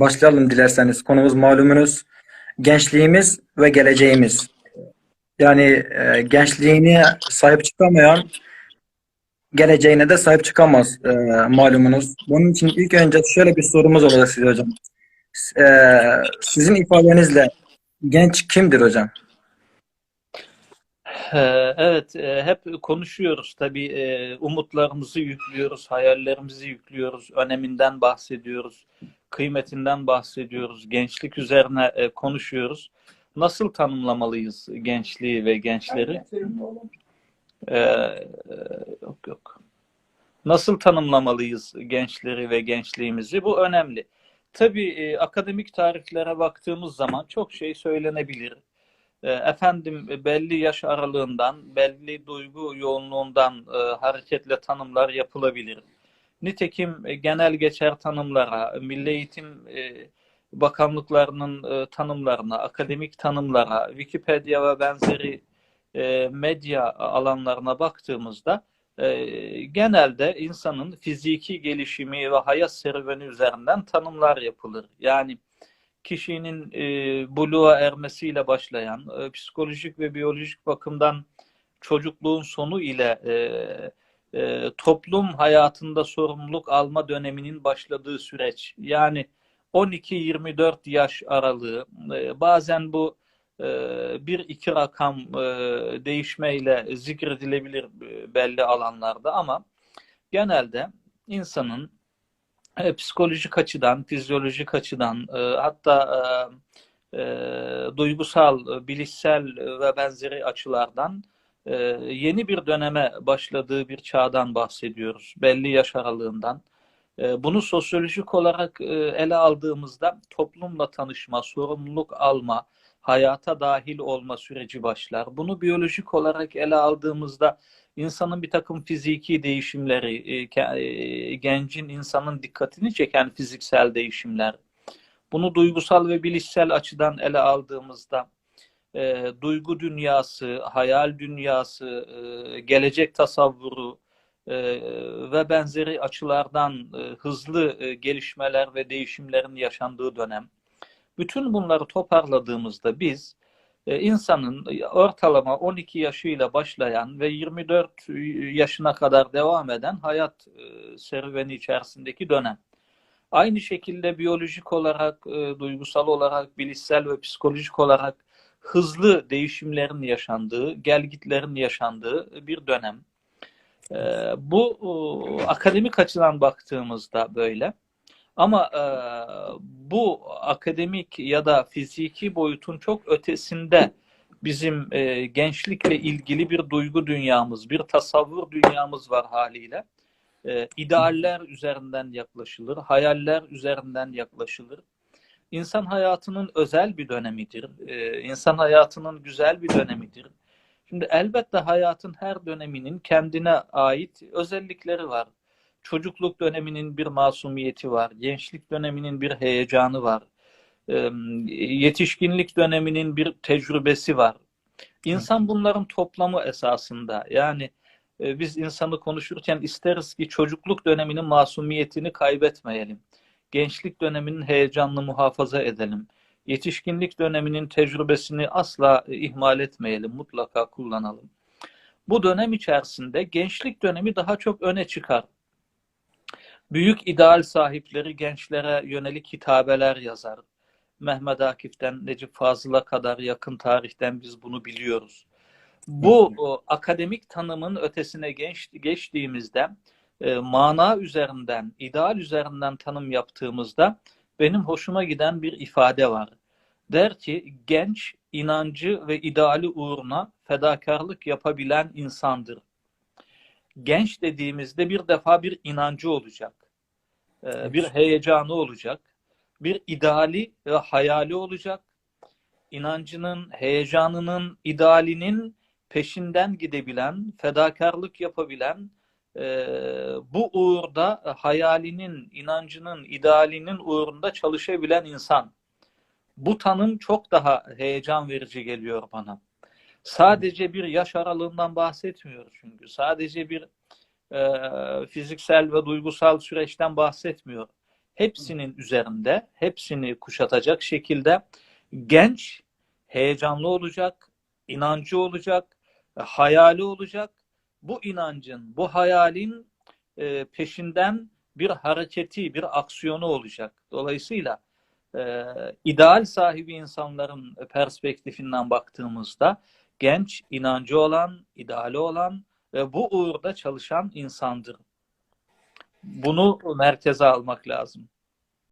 başlayalım dilerseniz. Konumuz malumunuz gençliğimiz ve geleceğimiz. Yani e, gençliğine sahip çıkamayan geleceğine de sahip çıkamaz e, malumunuz. Bunun için ilk önce şöyle bir sorumuz olacak size hocam. E, sizin ifadenizle genç kimdir hocam? Evet, e, hep konuşuyoruz tabii. e, Umutlarımızı yüklüyoruz, hayallerimizi yüklüyoruz, öneminden bahsediyoruz, kıymetinden bahsediyoruz, gençlik üzerine e, konuşuyoruz. Nasıl tanımlamalıyız gençliği ve gençleri? Ee, Yok yok. Nasıl tanımlamalıyız gençleri ve gençliğimizi? Bu önemli. Tabii e, akademik tariflere baktığımız zaman çok şey söylenebilir. E, Efendim belli yaş aralığından, belli duygu yoğunluğundan e, hareketle tanımlar yapılabilir. Nitekim e, genel geçer tanımlara, Milli Eğitim e, Bakanlıklarının e, tanımlarına, akademik tanımlara, Wikipedia ve benzeri medya alanlarına baktığımızda genelde insanın fiziki gelişimi ve hayat serüveni üzerinden tanımlar yapılır. Yani kişinin buluğa ermesiyle başlayan, psikolojik ve biyolojik bakımdan çocukluğun sonu ile e, e, toplum hayatında sorumluluk alma döneminin başladığı süreç. Yani 12-24 yaş aralığı, e, bazen bu e, bir iki rakam e, değişmeyle zikredilebilir e, belli alanlarda ama genelde insanın e, psikolojik açıdan, fizyolojik açıdan, e, hatta e, e, duygusal, e, bilişsel ve benzeri açılardan e, yeni bir döneme başladığı bir çağdan bahsediyoruz. Belli yaş aralığından. E, bunu sosyolojik olarak e, ele aldığımızda toplumla tanışma, sorumluluk alma, hayata dahil olma süreci başlar. Bunu biyolojik olarak ele aldığımızda insanın bir takım fiziki değişimleri, e, e, gencin insanın dikkatini çeken fiziksel değişimler. Bunu duygusal ve bilişsel açıdan ele aldığımızda e, duygu dünyası, hayal dünyası, e, gelecek tasavvuru e, ve benzeri açılardan e, hızlı e, gelişmeler ve değişimlerin yaşandığı dönem. Bütün bunları toparladığımızda biz e, insanın ortalama 12 yaşıyla başlayan ve 24 yaşına kadar devam eden hayat e, serüveni içerisindeki dönem. Aynı şekilde biyolojik olarak, e, duygusal olarak, bilişsel ve psikolojik olarak hızlı değişimlerin yaşandığı, gelgitlerin yaşandığı bir dönem. Bu akademik açıdan baktığımızda böyle. Ama e, bu akademik ya da fiziki boyutun çok ötesinde bizim e, gençlikle ilgili bir duygu dünyamız, bir tasavvur dünyamız var haliyle. E, üzerinden yaklaşılır, hayaller üzerinden yaklaşılır. İnsan hayatının özel bir dönemidir. E, insan hayatının güzel bir dönemidir. Şimdi elbette hayatın her döneminin kendine ait özellikleri var çocukluk döneminin bir masumiyeti var, gençlik döneminin bir heyecanı var, yetişkinlik döneminin bir tecrübesi var. İnsan bunların toplamı esasında. Yani e, biz insanı konuşurken isteriz ki çocukluk döneminin masumiyetini kaybetmeyelim. Gençlik döneminin heyecanını muhafaza edelim. Yetişkinlik döneminin tecrübesini asla ihmal etmeyelim, mutlaka kullanalım. Bu dönem içerisinde gençlik dönemi daha çok öne çıkar büyük ideal sahipleri gençlere yönelik hitabeler yazar. Mehmet Akif'ten Necip Fazıl'a kadar yakın tarihten biz bunu biliyoruz. Bu o, akademik tanımın ötesine geç, geçtiğimizde e, mana üzerinden, ideal üzerinden tanım yaptığımızda benim hoşuma giden bir ifade var. Der ki genç inancı ve ideali uğruna fedakarlık yapabilen insandır genç dediğimizde bir defa bir inancı olacak. Ee, bir heyecanı olacak. Bir ideali ve hayali olacak. İnancının, heyecanının, idealinin peşinden gidebilen, fedakarlık yapabilen, e, bu uğurda hayalinin, inancının, idealinin uğrunda çalışabilen insan. Bu tanım çok daha heyecan verici geliyor bana. Sadece bir yaş aralığından bahsetmiyoruz çünkü. Sadece bir e, fiziksel ve duygusal süreçten bahsetmiyor. hepsinin üzerinde, hepsini kuşatacak şekilde genç, heyecanlı olacak, inancı olacak, e, hayali olacak. Bu inancın, bu hayalin e, peşinden bir hareketi, bir aksiyonu olacak. Dolayısıyla e, ideal sahibi insanların perspektifinden baktığımızda genç, inancı olan, ideali olan ve bu uğurda çalışan insandır. Bunu merkeze almak lazım.